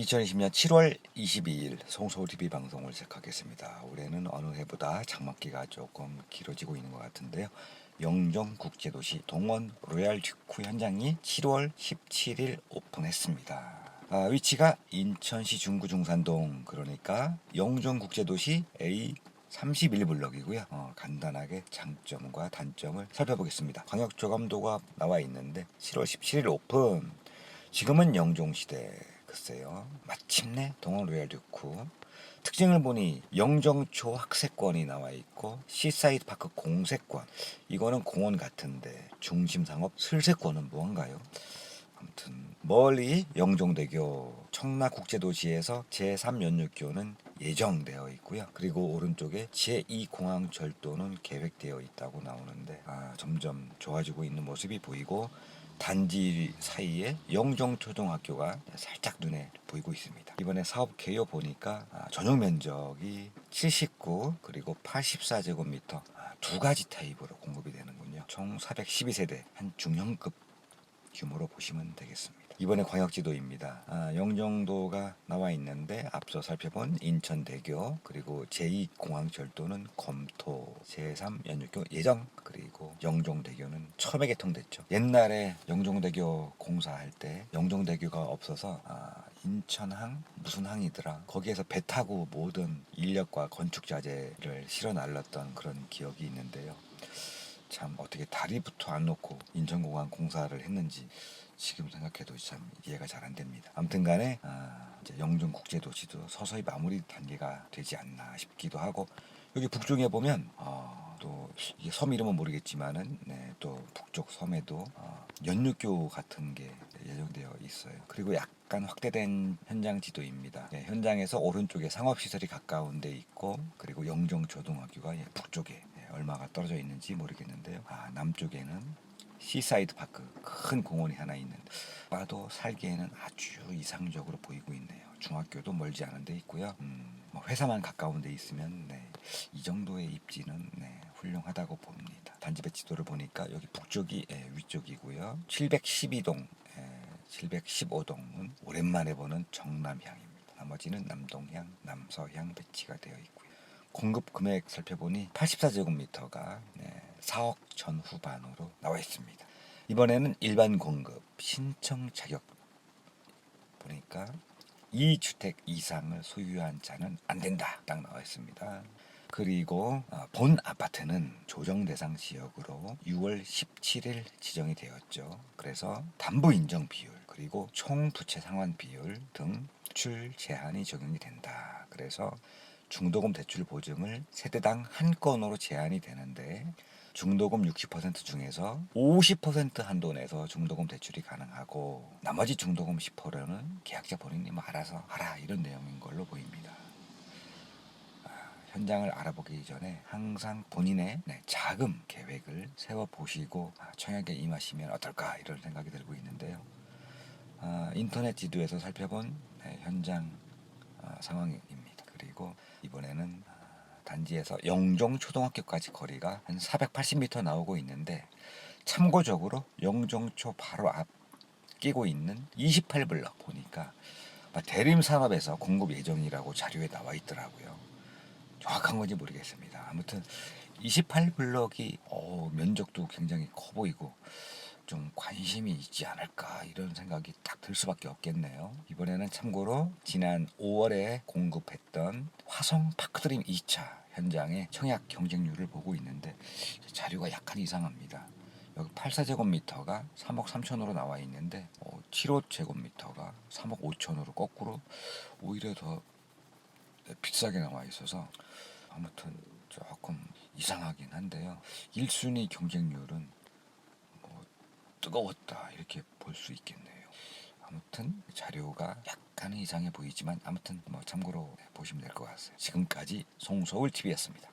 2020년 7월 22일 송소울 TV 방송을 시작하겠습니다. 올해는 어느 해보다 장막기가 조금 길어지고 있는 것 같은데요. 영종 국제도시 동원 로얄 듀크 현장이 7월 17일 오픈했습니다. 아, 위치가 인천시 중구 중산동 그러니까 영종 국제도시 A 31블럭이고요. 어, 간단하게 장점과 단점을 살펴보겠습니다. 광역조감도가 나와 있는데 7월 17일 오픈. 지금은 영종시대 글쎄요. 마침내 동원 로얄 듀크 특징을 보니 영정초 학세권이 나와 있고 시사이드 파크 공세권 이거는 공원 같은데 중심 상업 슬세권은 무언가요? 아무튼 멀리 영종대교 청라국제도시에서 제3연륙교는 예정되어 있고요. 그리고 오른쪽에 제2공항철도는 계획되어 있다고 나오는데 아, 점점 좋아지고 있는 모습이 보이고 단지 사이에 영종초등학교가 살짝 눈에 보이고 있습니다. 이번에 사업 개요 보니까 아, 전용 면적이 79 그리고 84제곱미터 아, 두 가지 타입으로 공급이 되는군요. 총 412세대 한 중형급 규모로 보시면 되겠습니다. 이번에 광역지도입니다. 아, 영종도가 나와 있는데 앞서 살펴본 인천대교 그리고 제2공항철도는 검토 제3연륙교 예정 그리고 영종대교는 처음에 개통됐죠. 옛날에 영종대교 공사할 때 영종대교가 없어서 아, 인천항 무슨 항이더라 거기에서 배 타고 모든 인력과 건축 자재를 실어 날랐던 그런 기억이 있는데요. 참 어떻게 다리부터 안 놓고 인천공항 공사를 했는지 지금 생각해도 참 이해가 잘 안 됩니다. 아무튼 간에 아, 이제 영종 국제도시도 서서히 마무리 단계가 되지 않나 싶기도 하고 여기 북쪽에 보면 어, 또 이게 섬 이름은 모르겠지만은 네, 또 북쪽 섬에도 어, 연륙교 같은 게 예정되어 있어요. 그리고 약간 확대된 현장 지도입니다. 네, 현장에서 오른쪽에 상업시설이 가까운 데 있고 그리고 영종초등학교가 예, 북쪽에 예, 얼마가 떨어져 있는지 모르겠는데요. 아, 남쪽에는 시사이드 파크 큰 공원이 하나 있는 봐도 살기에는 아주 이상적으로 보이고 있네요. 중학교도 멀지 않은 데 있고요. 음, 뭐 회사만 가까운 데 있으면 네, 이 정도의 입지는 네, 훌륭하다고 봅니다. 단지 배 지도를 보니까 여기 북쪽이 예, 위쪽이고요. 712동, 예, 715동은 오랜만에 보는 정남향입니다. 나머지는 남동향, 남서향 배치가 되어 있고요. 공급 금액 살펴보니 84제곱미터가 네, 4억 전후반으로 나와 있습니다. 이번에는 일반 공급 신청 자격 보니까 2주택 이상을 소유한 자는 안 된다. 딱 나와 있습니다. 그리고 어, 본 아파트는 조정 대상 지역으로 6월 17일 지정이 되었죠. 그래서 담보 인정 비율 그리고 총 부채 상환 비율 등 대출 제한이 적용이 된다. 그래서 중도금 대출 보증을 세대당 한 건으로 제한이 되는데 중도금 60% 중에서 50% 한도 내서 중도금 대출이 가능하고 나머지 중도금 10%는 계약자 본인이 뭐 알아서 하라 이런 내용인 걸로 보입니다. 아, 현장을 알아보기 전에 항상 본인의 네, 자금 계획을 세워 보시고 아, 청약에 임하시면 어떨까 이런 생각이 들고 있는데요. 아, 인터넷 지도에서 살펴본 네, 현장 아, 상황입니다. 그리고 이번에는 아, 단지에서 영종 초등학교까지 거리가 한 480m 나오고 있는데 참고적으로 영종초 바로 앞 끼고 있는 28블럭 보니까 대림 산업에서 공급 예정이라고 자료에 나와 있더라고요. 정확한 건지 모르겠습니다. 아무튼 28블럭이 어, 면적도 굉장히 커 보이고 좀 관심이 있지 않을까 이런 생각이 딱 들 수밖에 없겠네요. 이번에는 참고로 지난 5월에 공급했던 화성 파크드림 2차 현장의 청약 경쟁률을 보고 있는데 자료가 약간 이상합니다. 여기 84제곱미터가 3억 3천으로 나와 있는데 어, 75제곱미터가 3억 5천으로 거꾸로 오히려 더 비싸게 나와 있어서 아무튼 조금 이상하긴 한데요. 1순위 경쟁률은 뭐 뜨거웠다 이렇게 볼 수 있겠네요. 아무튼 자료가 약간은 이상해 보이지만 아무튼 뭐 참고로 보시면 될 것 같아요. 지금까지 송서울 TV였습니다.